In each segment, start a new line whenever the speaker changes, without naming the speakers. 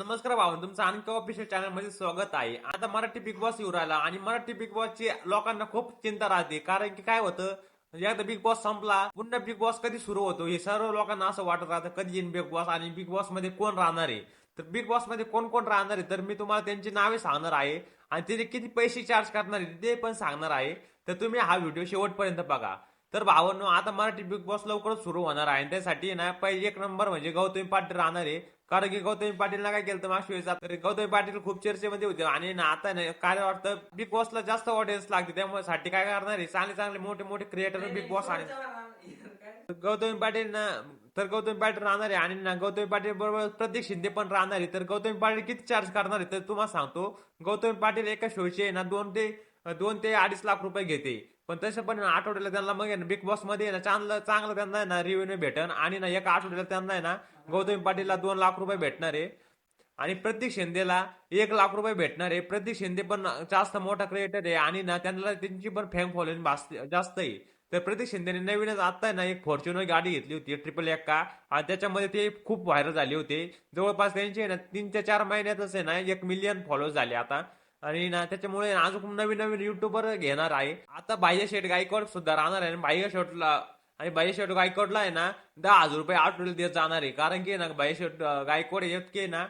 नमस्कार भाऊ तुमचं आणखी ऑफिशियल चॅनलमध्ये स्वागत आहे. आता मराठी बिग बॉस येऊ राहिला आणि मराठी बिग बॉस ची लोकांना खूप चिंता राहते. कारण की काय होतं एकदा बिग बॉस संपला पुन्हा बिग बॉस कधी सुरू होतो? हे सर्व लोकांना असं वाटत राहतं कधी येईन बिग बॉस आणि बिग बॉसमध्ये कोण राहणार आहे? तर बिग बॉसमध्ये कोण कोण राहणार आहे? तर मी तुम्हाला त्यांची नावे सांगणार आहे. आणि त्याचे किती पैसे चार्ज करणार आहे ते पण सांगणार आहे. तर तुम्ही हा व्हिडिओ शेवटपर्यंत बघा. तर भावांनो आता मराठी बिग बॉस लवकरच सुरू होणार आहे. आणि त्यासाठी ना पहिले एक नंबर म्हणजे गौतमी पाटील राहणार आहे. कारण की गौतमी पाटीलला काय केलं तर मागच्या वेळेस? तर गौतमी पाटील खूप चर्चेमध्ये होते. आणि ना आता ना काय वाटतं बिग बॉसला जास्त ऑडियन्स लागते. त्यामुळे साठी काय करणार आहे? चांगले चांगले मोठे मोठे क्रिएटर बिग बॉस आणि गौतमी पाटील ना तर गौतमी पाटील राहणार आहे. आणि ना गौतमी पाटील बरोबर प्रत्येक शिंदे पण राहणार आहे. तर गौतमी पाटील किती चार्ज करणार आहे? तर तुम्हाला सांगतो. गौतमी पाटील एका शोचे ना दोन ते दोन ते अडीच लाख रुपये घेते. पण तसं पण आठवड्याला त्यांना मग ना बिग बॉसमध्ये आहे ना चांगलं चांगलं त्यांना आहे ना रिव्हेन्यू भेटन. आणि ना एका आठवड्याला त्यांना आहे ना गौतमी पाटीलला दोन लाख रुपये भेटणार आहे. आणि प्रत्येक शिंदेला एक लाख रुपये भेटणार आहे. प्रत्येक शिंदे पण जास्त मोठा क्रिएटर आहे. आणि ना त्यांना त्यांची पण फॅन फॉलोइंग जास्त आहे. तर प्रतीक शिंदेने नवीनच आता आहे ना एक फॉर्च्युनर गाडी घेतली होती ट्रिपल एक का. आणि त्याच्यामध्ये ते खूप व्हायरल झाले होते. जवळपास त्यांचे आहे ना तीन ते चार महिन्यातच आहे ना एक मिलियन फॉलोअर्स झाले आता. आणि ना त्याच्यामुळे अजून नवीन नवीन युट्यूबर घेणार आहे. आता बाह्य शेट गायकवाड सुद्धा राहणार आहे. आणि बाह्य शेटला आणि बाह्य शेट गायकवाडला आहे ना दहा हजार रुपये आठवड्याला देत जाणार आहे. कारण की ना बाह्य शेट गायकवाड इतके ना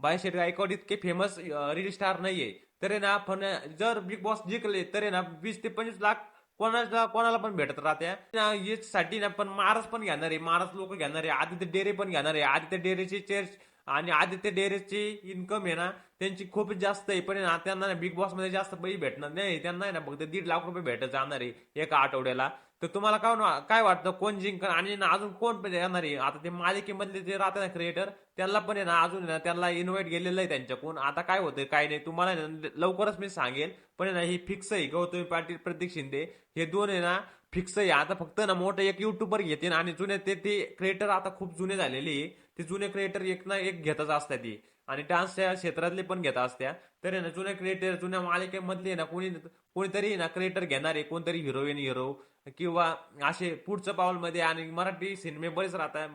बाह्य शेट गायकवाड इतके फेमस रील स्टार नाहीये. तरी ना पण जर बिग बॉस जिंकले तरी ना वीस ते पंचवीस लाख कोणाला कोणाला पण भेटत राहत्या यासाठी ना पण मारस पण घेणार आहे. मारस लोक घेणार आहे. आदित्य डेरे पण घेणार आहे. आदित्य डेरेचे चेअर आणि आदित्य डेरेची इन्कम आहे ना त्यांची खूप जास्त आहे. पण आहे ना त्यांना ना बिग बॉसमध्ये जास्त पैसे भेटणार नाही. त्यांना आहे ना फक्त दीड लाख रुपये भेटत जाणार आहे एका आठवड्याला. तर तुम्हाला काय काय वाटतं? कोण जिंकणार? आणि ना अजून कोण पण येणार आहे? आता ते मालिकेमधले जे राहते ना क्रिएटर त्यांना पण आहे ना अजून आहे ना त्यांना इन्व्हाइट गेलेलं आहे त्यांच्याकडून. आता काय होतं काय नाही तुम्हाला ना लवकरच मी सांगेल. पण आहे ना ही फिक्स आहे. गौतमी पाटील प्रतीक शिंदे हे दोन आहे ना फिक्स आहे. आता फक्त ना मोठं एक युट्यूबर घेतील आणि जुने ते ते क्रिएटर आता खूप जुने झालेले आहे. ते जुने क्रिएटर एक ना एक घेतच असतात ती. आणि डान्सच्या क्षेत्रातले पण घेत असत्या. तर आहे ना जुने क्रिएटर जुन्या मालिकेमधले ना कोणी कोणीतरी ना क्रिएटर घेणार आहे कोणतरी हिरोईन हिरो किंवा असे पुढचं पाऊलमध्ये आणि मराठी सिनेमे बरेच राहतात.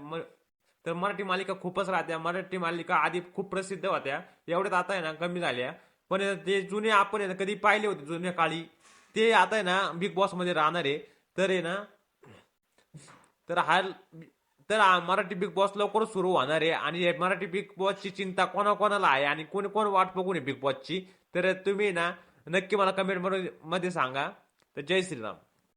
तर मराठी मालिका खूपच राहत्या. मराठी मालिका आधी खूप प्रसिद्ध होत्या. एवढ्यात आता आहे ना कमी झाल्या. पण ते जुने आपण आहे ना कधी पाहिले होते जुन्या काळी. ते आता आहे ना बिग बॉसमध्ये राहणार आहे. तर आहे ना तर हा तर मराठी बिग बॉस लवकरच सुरू होणार आहे. आणि हे मराठी बिग बॉसची चिंता कोणाकोणाला आहे आणि कोणी कोण वाट बघून आहे बिग बॉसची तर तुम्ही ना नक्की मला कमेंटमध्ये सांगा. तर जय श्रीराम.